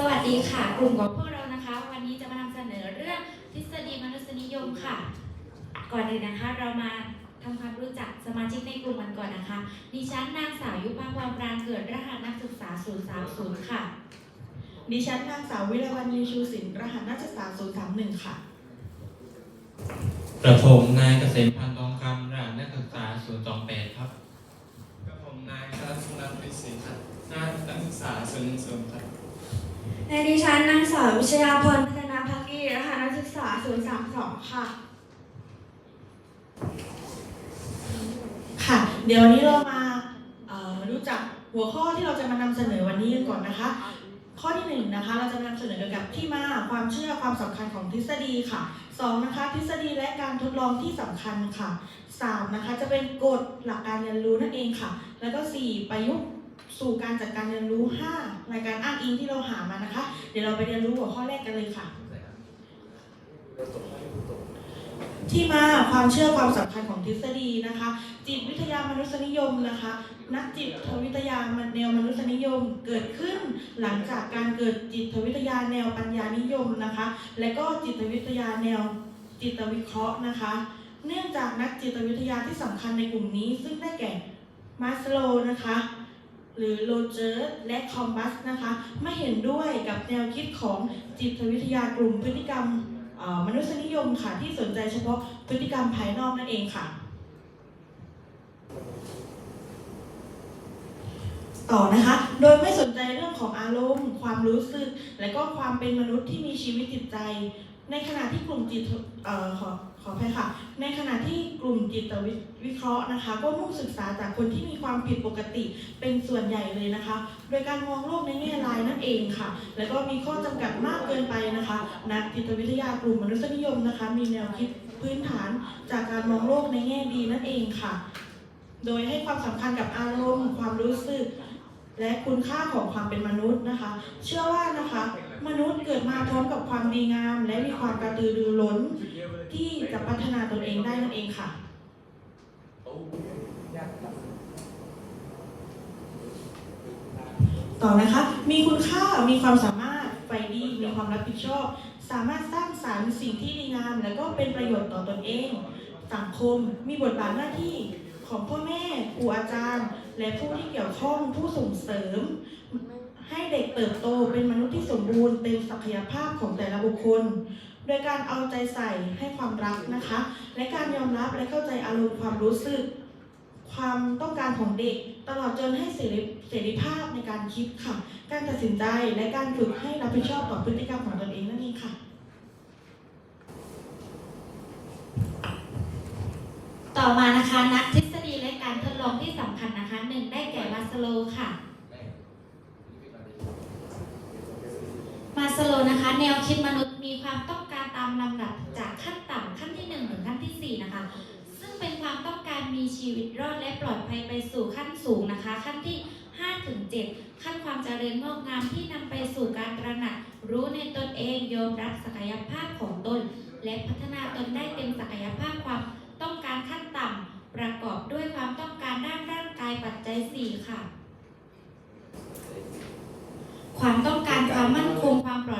สวัสดีค่ะ กลุ่มของพวกเรานะคะ วันนี้จะมานำเสนอเรื่องทฤษฎีมนุษยนิยมค่ะ ก่อนอื่นนะคะ เรามาทำความรู้จักสมาชิกในกลุ่มกันก่อนนะคะ ดิฉันนางสาวยุพาพรปรางเกิดรหัสนักศึกษา030ค่ะ ดิฉันนางสาววิรวรรณีชูสินรหัสนักศึกษา031ค่ะกระผมนายเกษมพันธ์ทองคำรหัสนักศึกษา028ครับกับผมนายคณสุนันท์วิสิทธิ์ครับหน้านักศึกษาศูนย์ศูนย์ครับ ในดิฉันนางสาววิชยาพรพัฒนาภักดีรหัสนักศึกษา 032 ค่ะ ค่ะ เดี๋ยววันนี้เรามาเอ่อรู้จักหัวข้อที่เราจะมานำเสนอวันนี้กันก่อนนะคะ ข้อที่หนึ่งนะคะเราจะมานำเสนอเกี่ยวกับที่มาความเชื่อความสำคัญของทฤษฎีค่ะสองนะคะทฤษฎีและการทดลองที่สำคัญค่ะสามนะคะจะเป็นกฎหลักการเรียนรู้นั่นเองค่ะ แล้วก็สี่ประยุกต์ สู่การจัดการเรียนรู้ห้ารายการอ้างอิงที่เราหามานะคะ เดี๋ยวเราไปเรียนรู้หัวข้อแรกกันเลยค่ะ ที่มาความเชื่อความสำคัญของทฤษฎีนะคะ จิตวิทยามนุษยนิยมนะคะ นักจิตวิทยาแนวมนุษยนิยมเกิดขึ้นหลังจากการเกิดจิตวิทยาแนวปัญญานิยมนะคะ และก็จิตวิทยาแนวจิตวิเคราะห์นะคะ เนื่องจากนักจิตวิทยาที่สำคัญในกลุ่มนี้ ซึ่งได้แก่มาสโลนะคะ หรือโรเจอร์และคอมบัสนะคะไม่เห็นด้วยกับแนวคิดของจิตวิทยากลุ่มพฤติกรรมมนุษยนิยมค่ะที่สนใจเฉพาะพฤติกรรมภายนอกนั่นเองค่ะ ต่อนะคะ โดยไม่สนใจเรื่องของอารมณ์ ความรู้สึก และก็ความเป็นมนุษย์ที่มีชีวิตจิตใจ ในขณะที่กลุ่มจิตเอ่อขอขออภัยค่ะ ในขณะที่กลุ่มจิตวิวเคราะห์นะคะ ก็มุ่งศึกษาจากคนที่มีความผิดปกติเป็นส่วนใหญ่เลยนะคะ โดยการมองโลกในแง่ร้ายนั่นเองค่ะ แล้วก็มีข้อจำกัดมากเกินไปนะคะ นักจิตวิทยากลุ่มมนุษยนิยมนะคะ มีแนวคิดพื้นฐานจากการมองโลกในแง่ดีนั่นเองค่ะ โดยให้ความสำคัญกับอารมณ์ ความรู้สึก และคุณค่าของความเป็นมนุษย์นะคะ เชื่อว่านะคะ มนุษย์เกิดมาพร้อมกับความดีงาม และมีความกระตือรือร้น ที่จะพัฒนาตนเองได้นั่นเองค่ะต่อนะคะ มีคุณค่า มีความสามารถไฟดี มีความรับผิดชอบ สามารถสร้างสรรค์สิ่งที่ดีงาม และก็เป็นประโยชน์ต่อตนเอง สังคม มีบทบาทหน้าที่ของพ่อแม่ครูอาจารย์ และผู้ที่เกี่ยวข้องผู้ส่งเสริม ให้เด็กเติบโตเป็นมนุษย์ที่สมบูรณ์เต็มศักยภาพของแต่ละบุคคล โดยการเอาใจใส่ให้ความรักนะคะ และการยอมรับและเข้าใจอารมณ์ความรู้สึก ความต้องการของเด็ก ตลอดจนให้เสรีเสรีภาพในการคิดค่ะ การตัดสินใจและการฝึกให้รับผิดชอบต่อพฤติกรรมของตนเองนั่นเองค่ะ ต่อมานะคะนักทฤษฎีและการทดลองที่สำคัญนะคะหนึ่งได้แก่มาสโลค่ะ มา สโลนะคะ แนวคิดมนุษย์มีความต้องการตามลำดับจากขั้นต่ำขั้นที่1ถึงขั้นทีสี่ 4 นะคะ ซึ่งเป็นความต้องการมีชีวิตรอดและปลอดภัยไปสู่ขั้นสูงนะคะ ขั้นที่5ถึง7ขั้นความเจริญงอกงามที่นำไปสู่การตระหนักรู้ในตนเองยอมรับศักยภาพของตน และพัฒนาตนได้เต็มศักยภาพความต้องการขั้นต่ำประกอบด้วยความต้องการด้านร่างกายปัจจัย 4 ค่ะ ความต้อง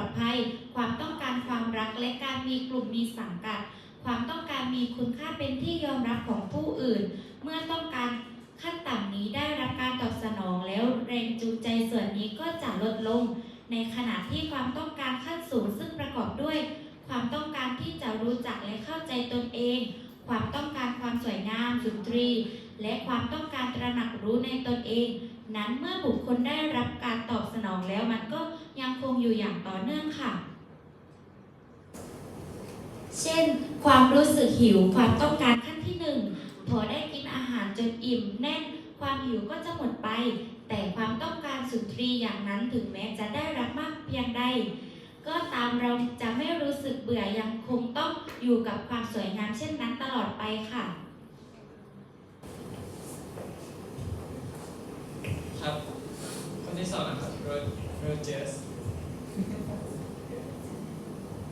ดภัย ความต้องการความรักและการมีกลุ่มมีสังกัด ความต้องการมีคุณค่าเป็นที่ยอมรับของผู้อื่น เมื่อต้องการขั้นต่ำนี้ได้รับการตอบสนองแล้วแรงจูงใจส่วนนี้ก็จะลดลง ในขณะที่ความต้องการขั้นสูงซึ่งประกอบด้วย ความต้องการที่จะรู้จักและเข้าใจตนเอง ความต้องการความสวยงามสุนทรี และความต้องการตระหนักรู้ในตนเอง นั้นเมื่อบุคคลได้รับการตอบสนองแล้วมันก็ ยังคงอยู่อย่างต่อเนื่องค่ะ เช่น ความรู้สึกหิวความต้องการขั้นที่หนึ่งพอได้กินอาหารจนอิ่มแน่น ความหิวก็จะหมดไป แต่ความต้องการสุนทรีอย่างนั้นถึงแม้จะได้รับมากเพียงใด ก็ตามเราจะไม่รู้สึกเบื่อยังคงต้องอยู่กับความสวยงามเช่นนั้นตลอดไปค่ะ ครับ คนที่สองนะครับโรโรเจอร์ส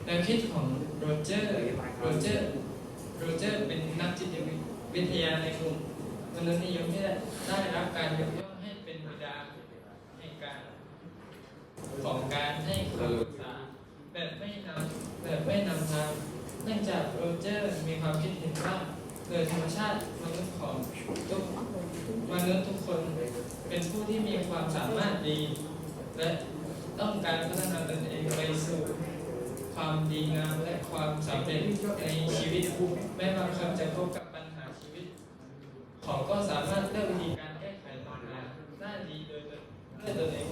แนว คิดของโรเจอร์โรเจอร์โรเจอร์เป็นนักจิตวิทยาในกลุ่มมนุษย์นิยมที่ได้รับการยกย่องให้เป็นบิดาแห่งการของการให้การศึกษาแบบไม่นำแบบไม่นำทางเนื่องจากโรเจอร์มีความคิดเห็นว่าโดยธรรมชาติมนุษย์ของทุกมนุษย์ทุกคนเป็นผู้ที่มีความสามารถดี และต้องการพัฒนาตนเองไปสู่ ความดีงามและความสำเร็จในชีวิตแม้บางครั้งจะพบกับปัญหาชีวิต เขาก็สามารถเลือกวิธีการแก้ไขปัญหาได้ดีโดยตนด้วยตนเอง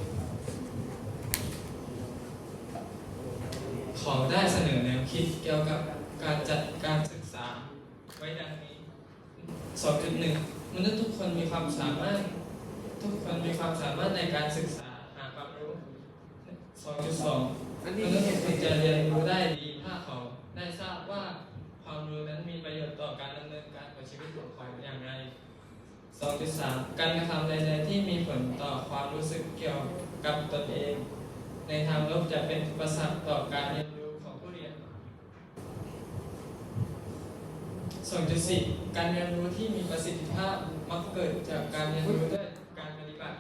เขาได้เสนอแนวคิดเกี่ยวกับการจัดการศึกษาไว้ดังนี้ 2.1 มนุษย์ทุกคนมีความสามารถ ทุกคนมีความสามารถในการศึกษาหาความรู้ 2.2 มนุษย์ทุกคนจะเรียนรู้ได้ดีถ้าเขาได้ทราบว่าความรู้นั้นมีประโยชน์ต่อการดำเนินการของชีวิตของเขาอย่างไร 2.3 การกระทำใดๆที่มีผลต่อความรู้สึกเกี่ยวกับตนเอง ในทางลบจะเป็นอุปสรรคต่อการเรียนรู้ของผู้เรียน 2.4 การเรียนรู้ที่มีประสิทธิภาพมักเกิดจากการเรียนรู้ด้วยการปฏิบัติ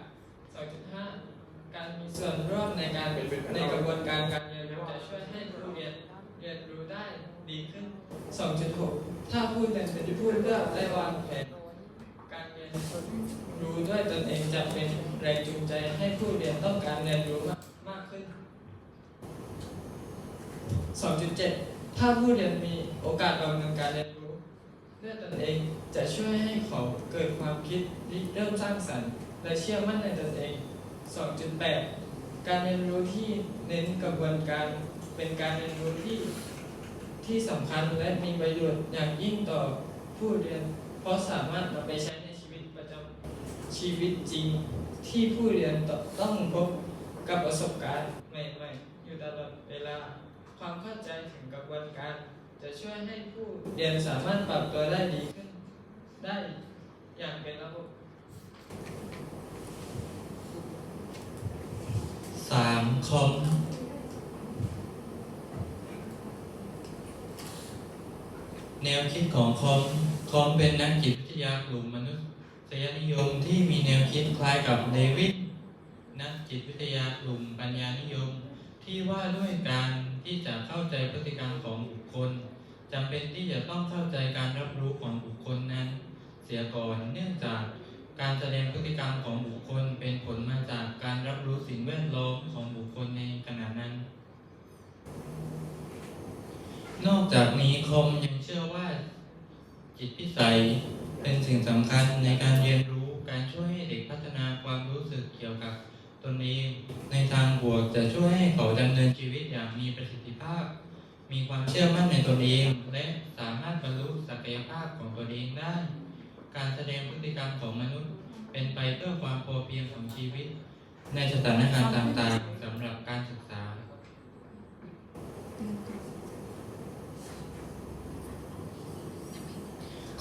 2.5 การมี ส่วนร่วมในการในกระบวนการการเรียนรู้จะช่วยให้ผู้เรียนเรียนรู้ได้ดีขึ้น 2.6 ถ้าผู้เรียนเป็นผู้เลือกและวางแผนการเรียนรู้ด้วยตนเองจะเป็นแรงจูงใจให้ผู้เรียนต้องการเรียนรู้มากมากขึ้น 2.7 ถ้าผู้เรียนมีโอกาสดำเนินการเรียนรู้ด้วยตนเองจะช่วยให้เขาเกิดความคิดเริ่มสร้างสรรค์ และเชื่อมั่นในตนเอง 2.8 การเรียนรู้ที่เน้นกระบวนการเป็นการเรียนรู้ที่ที่สำคัญและมีประโยชน์อย่างยิ่งต่อผู้เรียน เพราะสามารถนำไปใช้ในชีวิตประจำชีวิตจริง ที่ผู้เรียนต้องพบกับประสบการณ์ใหม่ๆ อยู่ตลอดเวลา ความเข้าใจถึงกระบวนการ จะช่วยให้ผู้เรียนสามารถปรับตัวได้ดีขึ้น ได้อย่างเป็นระบบ สามคอมแนวคิดของคอมคอมเป็นนักจิตวิทยากลุ่มมนุษยนิยมที่มีแนวคิดคล้ายกับเดวิดนักจิตวิทยากลุ่มปัญญานิยม ที่ว่าด้วยการที่จะเข้าใจพฤติกรรมของบุคคลจำเป็นที่จะต้องเข้าใจการรับรู้ของบุคคลนั้น เสียก่อนเนื่องจาก การแสดงพฤติกรรมของบุคคลเป็นผลมาจากการรับรู้สิ่งแวดล้อมของบุคคลในขณะนั้น นอกจากนี้คมยังเชื่อว่าจิตพิสัยเป็นสิ่งสำคัญในการเรียนรู้การช่วยให้เด็กพัฒนาความรู้สึกเกี่ยวกับตนเองในทางบวกจะช่วยให้เขาดำเนินชีวิตอย่างมีประสิทธิภาพ มีความเชื่อมั่นในตนเอง และสามารถบรรลุศักยภาพของตนเองได้ การแสดงพฤติกรรมของมนุษย์ เป็นไปเพื่อความพอเพียงของชีวิต ในสถานการณ์ต่างๆสำหรับการศึกษา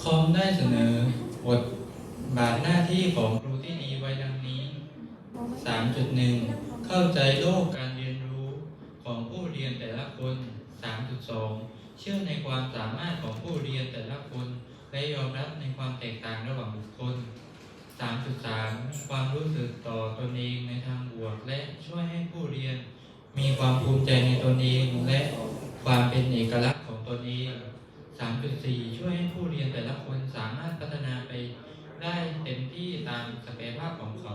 คอมได้เสนอบทบาทหน้าที่ของครูที่ดีไว้ดังนี้ 3.1 เข้าใจโลกการเรียนรู้ของผู้เรียนแต่ละคน 3.2 เชื่อในความสามารถของผู้เรียนแต่ละคน และยอมรับในความแตกต่างระหว่างบุคคล 3.3มความรู้สึกต่อตนเองในทางบวก และช่วยให้ผู้เรียน มีความภูมิใจในตนเองและความเป็นเอกลักษณ์ของตนเอง 3.4 ช่วยให้ผู้เรียนแต่ละคนสามารถพัฒนาไปได้เต็มที่ตามศักยภาพของเขา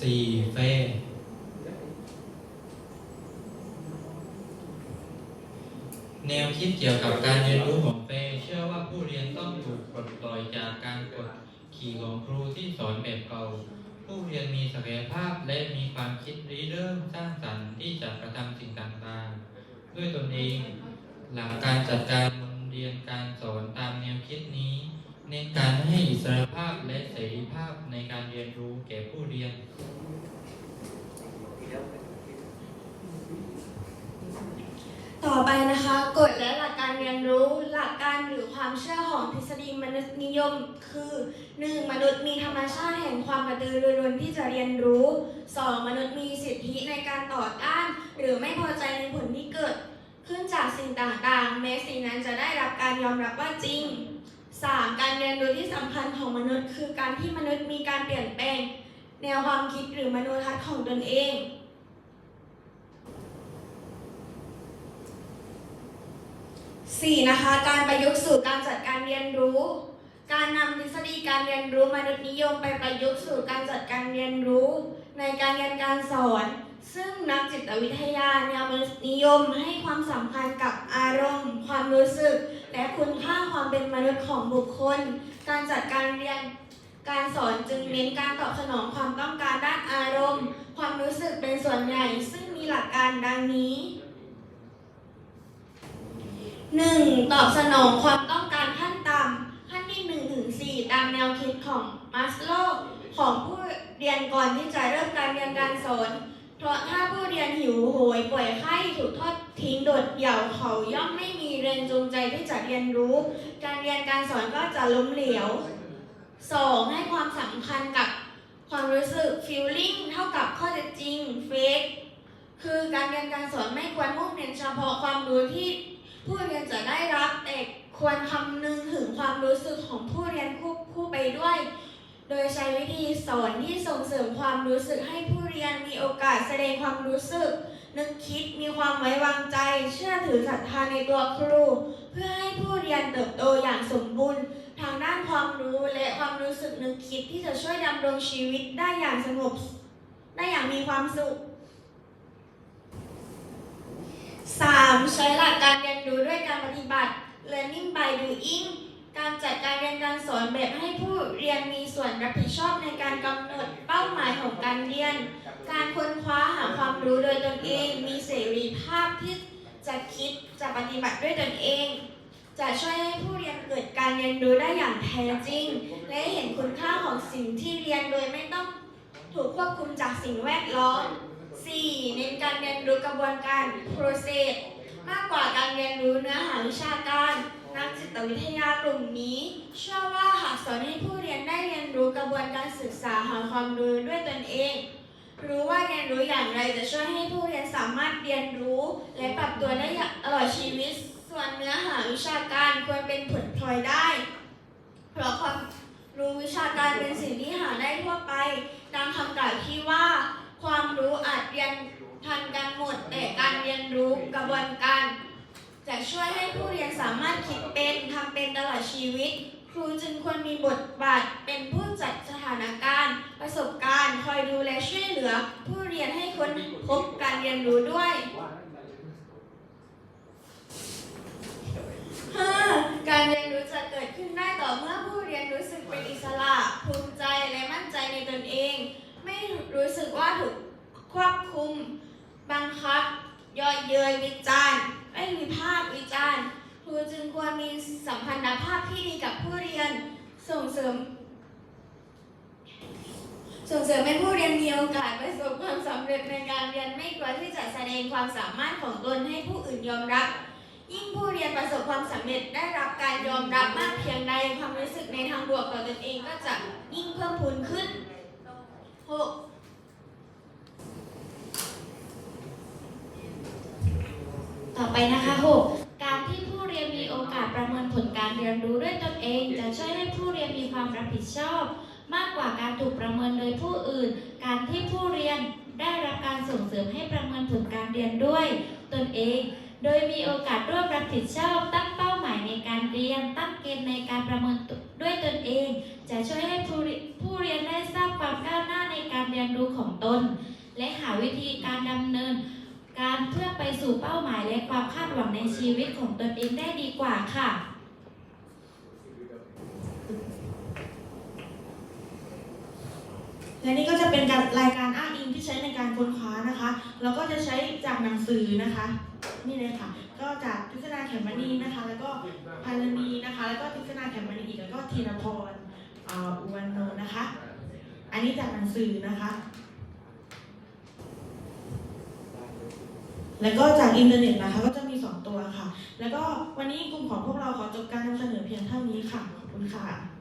สี่เฟ แนวคิดเกี่ยวกับการเรียนรู้ของเฟเชื่อว่าผู้เรียนต้องถูกปลดปล่อยจากการกดขี่ของครูที่สอนแบบเก่า ผู้เรียนมีศักยภาพและมีความคิดริเริ่มสร้างสรรค์ที่จะกระทำสิ่งต่างๆ ด้วยตนเอง หลักการจัดการเรียนการสอนตามแนวคิดนี้เน้นการให้อิสรภาพและเสรีภาพในการเรียนรู้แก่ผู้เรียน ต่อไปนะคะกฎและหลักการเรียนรู้หลักการหรือความเชื่อของทฤษฎีมนุษยนิยม คือ 1. มนุษย์มีธรรมชาติแห่งความกระตือรือร้นที่จะเรียนรู้ 2. มนุษย์มีสิทธิในการต่อต้าน หรือไม่พอใจในผลที่เกิด ขึ้นจากสิ่งต่างๆ แม้สิ่งนั้นจะได้รับการยอมรับว่าจริง 3. การเรียนรู้ที่สำคัญของมนุษย์ คือการที่มนุษย์มีการเปลี่ยนแปลง แนวความคิดหรือมโนทัศน์ของตนเอง 4. นะคะ การประยุกต์สู่การจัดการเรียนรู้ การนำทฤษฎีการเรียนรู้มนุษยนิยมไปประยุกต์สู่การจัดการเรียนรู้ ในการเรียนการสอน ซึ่งนักจิตวิทยาแนวมนุษยนิยมให้ความสำคัญกับอารมณ์ ความรู้สึก และคุณค่าความเป็นมนุษย์ของบุคคล การจัดการเรียนการสอนจึงเน้นการตอบสนองความต้องการด้านอารมณ์ ความรู้สึกเป็นส่วนใหญ่ ซึ่งมีหลักการดังนี้ 1. ตอบสนองความต้องการขั้นต่ำขั้นที่1ถึง4ตามแนวคิดของมัสโลของผู้เรียนก่อนที่จะเริ่มการเรียนการสอนเพราะถ้าผู้เรียนหิวโหยป่วยไข้ถูกทอดทิ้งโดดเดี่ยวเขาย่อมไม่มีแรงจูงใจที่จะเรียนรู้ การเรียนการสอนก็จะล้มเหลว 2. ให้ความสำคัญกับความรู้สึก feeling เท่ากับข้อเท็จจริง fake คือการเรียนการสอนไม่ควรมุ่งเน้นเฉพาะความรู้ที่ ผู้เรียนจะได้รับแต่ควรคำนึงถึงความรู้สึกของผู้เรียนควบคู่ไปด้วย โดยใช้วิธีสอนที่ส่งเสริมความรู้สึกให้ผู้เรียนมีโอกาสแสดงความรู้สึก นึกคิดมีความไว้วางใจ เชื่อถือศรัทธาในตัวครู เพื่อให้ผู้เรียนเติบโตอย่างสมบูรณ์ ทางด้านความรู้และความรู้สึกนึกคิดที่จะช่วยดำรงชีวิตได้อย่างสงบได้อย่างมีความสุข 3. ใช้หลักการเรียนรู้ด้วยการปฏิบัติ learning by doing การจัดการเรียนการสอนแบบให้ผู้เรียนมีส่วนรับผิดชอบในการกำหนดเป้าหมายของการเรียน การค้นคว้าหาความรู้โดยตนเอง มีเสรีภาพที่จะคิดจะปฏิบัติด้วยตนเอง จะช่วยให้ผู้เรียนเกิดการเรียนรู้ได้อย่างแท้จริง และเห็นคุณค่าของสิ่งที่เรียนโดยไม่ต้องถูกควบคุมจากสิ่งแวดล้อม 4. เน้นการเรียนรู้กระบวนการ process มากกว่าการเรียนรู้เนื้อหาวิชาการ นักจิตวิทยากลุ่มนี้ เชื่อว่าหากสอนให้ผู้เรียนได้เรียนรู้กระบวนการศึกษาหาความรู้ด้วยตนเอง รู้ว่าเรียนรู้อย่างไรจะช่วยให้ผู้เรียนสามารถเรียนรู้ และปรับตัวได้อย่างตลอดชีวิต ส่วนเนื้อหาวิชาการควรเป็นผลพลอยได้ เพราะความรู้วิชาการเป็นสิ่งที่หาได้ทั่วไปตามคำกล่าวที่ว่า รู้อาจเรียนทันกันหมด แต่การเรียนรู้กระบวนการ จะช่วยให้ผู้เรียนสามารถคิดเป็นทำเป็นตลอดชีวิต ครูจึงควรมีบทบาทเป็นผู้จัดสถานการณ์ ประสบการณ์คอยดูแลช่วยเหลือ ผู้เรียนให้ค้นพบการเรียนรู้ด้วย 5. การเรียนรู้จะเกิดขึ้นได้ต่อเมื่อผู้เรียนรู้สึกเป็นอิสระ ภูมิใจและมั่นใจในตนเอง ไม่รู้สึกว่าถูก ควบคุม บังคับย่อยเย้ยวิจารณ์ไม่วิพากษ์วิจารณ์ครูจึงควรมีสัมพันธภาพที่ดีกับผู้เรียนส่งเสริม ส่งเสริมให้ผู้เรียนมีโอกาสประสบความสำเร็จในการเรียนไม่กลัวที่จะแสดงความสามารถของตนให้ผู้อื่นยอมรับ ยิ่งผู้เรียนประสบความสำเร็จได้รับการยอมรับมากเพียงใดความรู้สึกในทางบวกต่อตนเองก็จะยิ่งเพิ่มพูนขึ้น 6. ต่อไปนะคะ 6. การที่ผู้เรียนมีโอกาสประเมินผลการเรียนรู้ด้วยตนเอง จะช่วยให้ผู้เรียนมีความรับผิดชอบ มากกว่าการถูกประเมินโดยผู้อื่น การที่ผู้เรียนได้รับการส่งเสริมให้ประเมินผลการเรียนด้วย ตนเอง โดยมีโอกาสร่วมรับผิดชอบ ตั้งเป้าหมายในการเรียน ตั้งเกณฑ์ในการประเมินด้วยตนเอง จะช่วยให้ผู้เรียผู้เรียนได้ทราบความก้าวหน้าในการเรียนรู้ของตน และหาวิธีการดำเนิน การเพื่อไปสู่เป้าหมายและความคาดหวังในชีวิตของตนเองได้ดีกว่าค่ะ และนี่ก็จะเป็นการรายการอ้างอิงที่ใช้ในการค้นคว้านะคะเราก็จะใช้จากหนังสือนะคะ นี่เลยค่ะ ก็จากพิศนาแขมมณีนะคะ แล้วก็พันนีนะคะ แล้วก็พิศนาแขมมณีอีกแล้วก็ธีรพรอุวันโนนะคะ อันนี้จากหนังสือนะคะ แล้วก็จากอินเทอร์เน็ตนะคะก็จะมีสองตัวค่ะ แล้วก็วันนี้กลุ่มของพวกเราขอจบการนำเสนอเพียงเท่านี้ค่ะ ขอบคุณค่ะ